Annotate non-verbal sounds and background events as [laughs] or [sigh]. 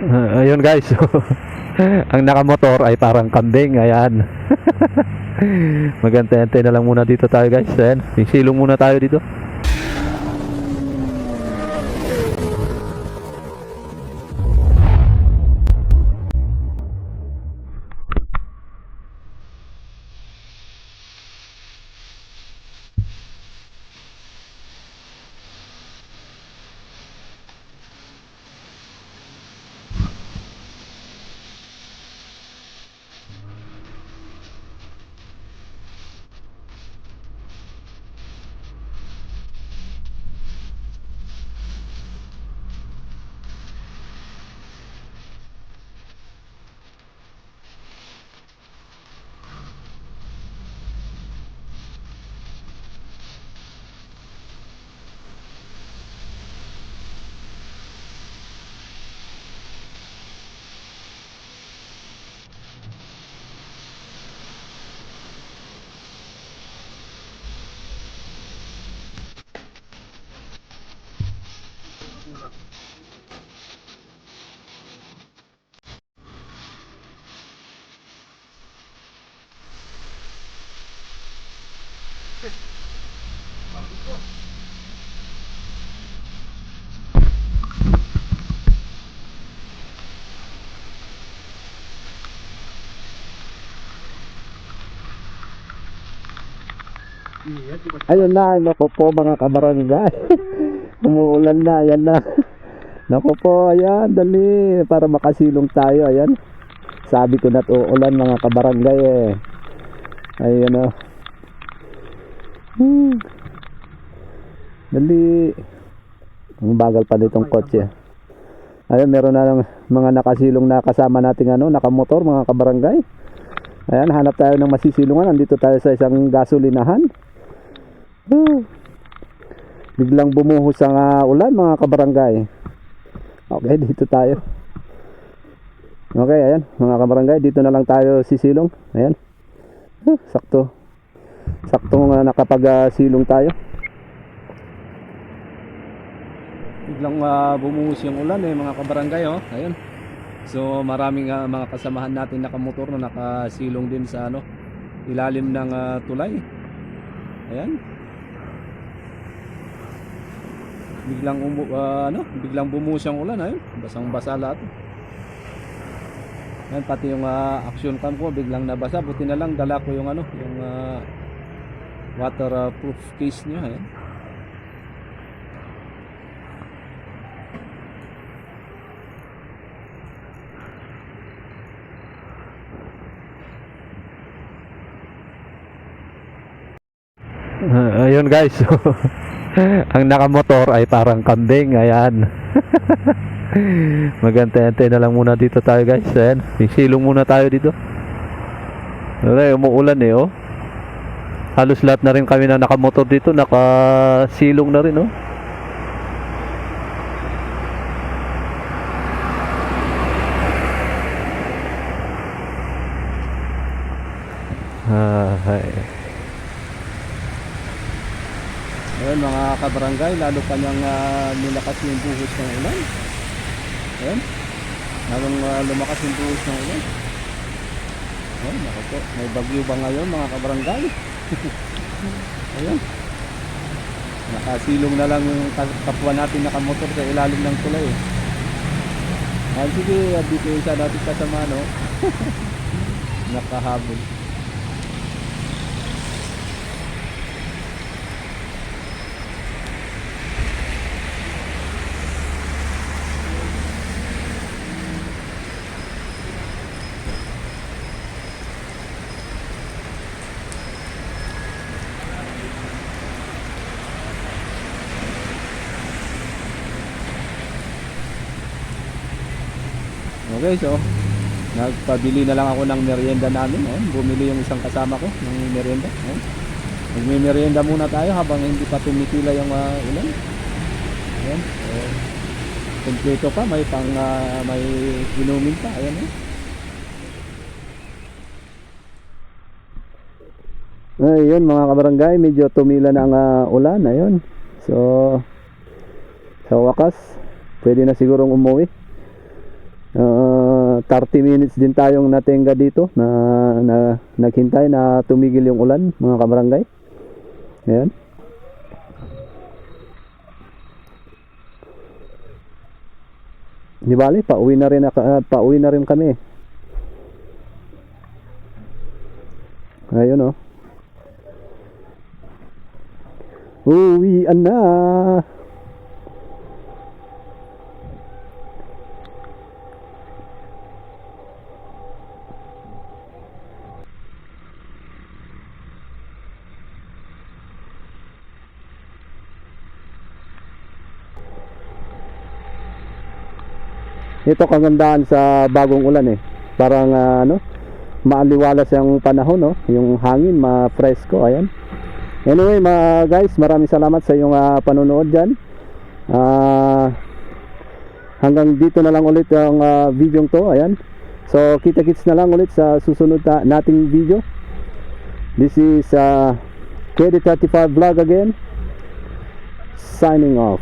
Ah, [laughs] ayun guys. [laughs] Ang nakamotor ay parang kambing. Ayan. [laughs] Magantente na lang muna dito tayo guys. Ayan. Silong muna tayo dito. Ayun na, naku po mga kabarangay. [laughs] Umuulan na, ayan na. Naku po, ayan, dali. Para makasilong tayo, ayan. Sabi ko na't uulan mga kabarangay eh. Ayan o. Hmm. Dali. Ang bagal pa nitong kotse. Ayun, meron na ng mga nakasilong na kasama nating ano, nakamotor mga kabarangay. Ayan, hanap tayo ng masisilungan. Nandito tayo sa isang gasolinahan. Woo. Biglang bumuhos ang ah, ulan mga kabarangay. Okay, dito tayo. Okay, ayan mga kabarangay, dito na lang tayo sisilong. Ayan. Huh, sakto. Sakto nga nakapag-silong tayo. Biglang ah, bumuhos yung ulan eh mga kabarangay oh. Ayun. So maraming ah, mga kasamahan natin nakamotor na nakasilong din sa ano ilalim ng ah, tulay. Ayan. biglang umu, ah, ano, biglang bumuhos ang ulan ayun, basang-basa lahat. Yan pati yung ah, action cam ko biglang nabasa, buti na lang dala ko yung ano, yung ah, waterproof case niya, ayan. Ah, ayun guys. [laughs] Ang nakamotor ay parang kambing. Ayan. [laughs] Magantente na lang muna dito tayo guys. Ayan. Silong muna tayo dito. Okay, umuulan eh oh. Halos lahat na rin kami na nakamotor dito. Nakasilong na rin oh. Ah, ay. Ayan mga kabarangay, lalo pa niyang uh, nilakas yung buhos ng ulan. Ayan. Lalong ah, lumakas yung buhos ng ulan. Ayan, naku po. May bagyo ba ngayon mga kabarangay? [laughs] Ayan. Nakasilong na lang yung ka- kapwa natin nakamotor sa ilalim ng tulay. Ayan, sige, ah, dito isa natin kasama, no? [laughs] Nakahabol. Okay, so nagpabili na lang ako ng merienda namin. Ayun, bumili yung isang kasama ko ng merienda. Ayun. Magme-merienda muna tayo habang hindi pa tumitila yung ah, ulan. Ayun. So, kompleto pa, may pang ah, may inumin pa. Ayan eh. Ayun mga kabarangay, medyo tumila na ang ah, ulan. Ayun. So, sa wakas, pwede na sigurong umuwi. Uh, 30 minutes din tayong natenga dito na, na naghintay na tumigil yung ulan mga kabarangay. Ayan. Di bali, pauwi na rin, ah, pauwi na rin kami. Ayun oh. Uwian na. Ito kagandahan sa bagong ulan eh. Parang ah, ano, maaliwalas yung panahon, no? Yung hangin, ma-fresco, ayan. Anyway, mga guys, maraming salamat sa iyong ah, panonood dyan. Ah, hanggang dito na lang ulit ang ah, video to, ayan. So, kita-kits na lang ulit sa susunod na, nating video. This is uh, KD35 Vlog again. Signing off.